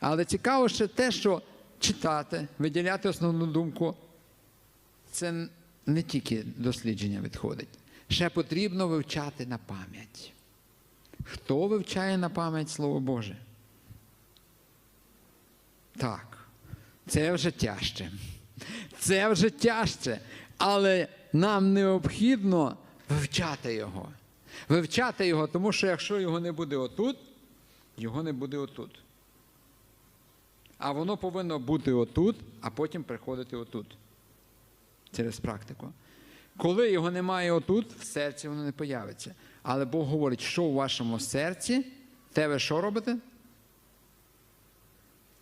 Але цікаво ще те, що читати, виділяти основну думку, це не тільки дослідження відходить. Ще потрібно вивчати на пам'ять. Хто вивчає на пам'ять Слово Боже? Так, це вже тяжче. Це вже тяжче. Але нам необхідно вивчати його. Вивчати його, тому що якщо його не буде отут, його не буде отут. А воно повинно бути отут, а потім приходити отут. Через практику. Коли його немає отут, в серці воно не появиться. Але Бог говорить, що у вашому серці, те ви що робите?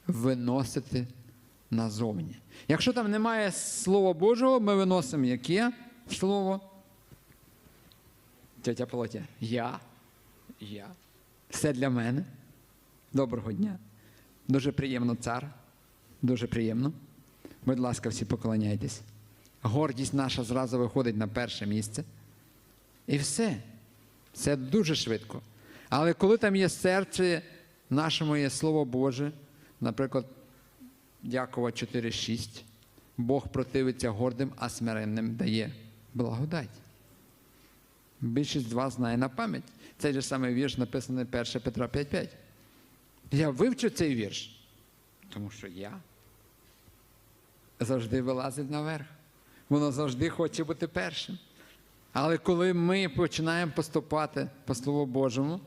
Виносите назовні. Якщо там немає Слова Божого, ми виносимо яке слово? Тетя Полотя. Я. Я. Все для мене. Доброго дня. Дуже приємно, цар. Дуже приємно. Будь ласка, всі поклоняйтесь. Гордість наша зразу виходить на перше місце. І все. Це дуже швидко. Але коли там є серце, нашому є Слово Боже, наприклад, Якова 4,6, Бог противиться гордим, а смиренним дає благодать. Більшість з вас знає на пам'ять. Цей же самий вірш написаний 1 Петра 5,5. Я вивчу цей вірш, тому що я завжди вилазить наверх. Воно завжди хоче бути першим. Але коли ми починаємо поступати по Слову Божому,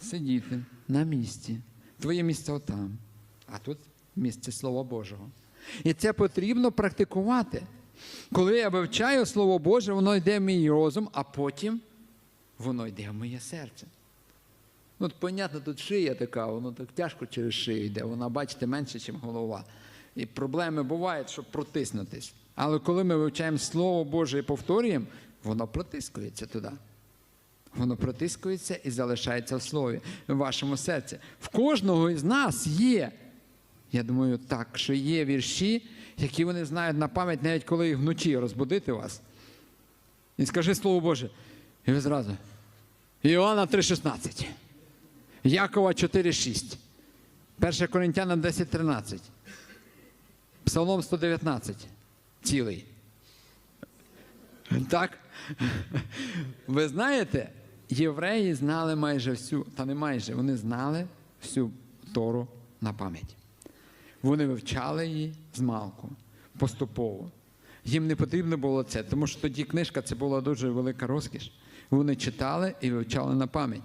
сидіти на місці. Твоє місце отам, а тут місце Слова Божого. І це потрібно практикувати. Коли я вивчаю Слово Боже, воно йде в мій розум, а потім воно йде в моє серце. Ну, от, понятно, тут шия така, воно так тяжко через шию йде, вона, бачите, менше, ніж голова. І проблеми бувають, щоб протиснутись. Але коли ми вивчаємо Слово Боже і повторюємо, воно протискується туди. Воно протискується і залишається в слові, в вашому серці. В кожного із нас є. Я думаю, так, що є вірші, які вони знають на пам'ять, навіть коли їх вночі розбудити вас. І скажи Слово Боже. І ви зразу. Іоанна 3,16. Якова 4,6. 1 Коринтяна 10,13. Псалом 119. Цілий. Так? Ви знаєте, євреї знали майже всю, та не майже, вони знали всю Тору на пам'ять. Вони вивчали її з малку, поступово. Їм не потрібно було це, тому що тоді книжка це була дуже велика розкіш. Вони читали і вивчали на пам'ять.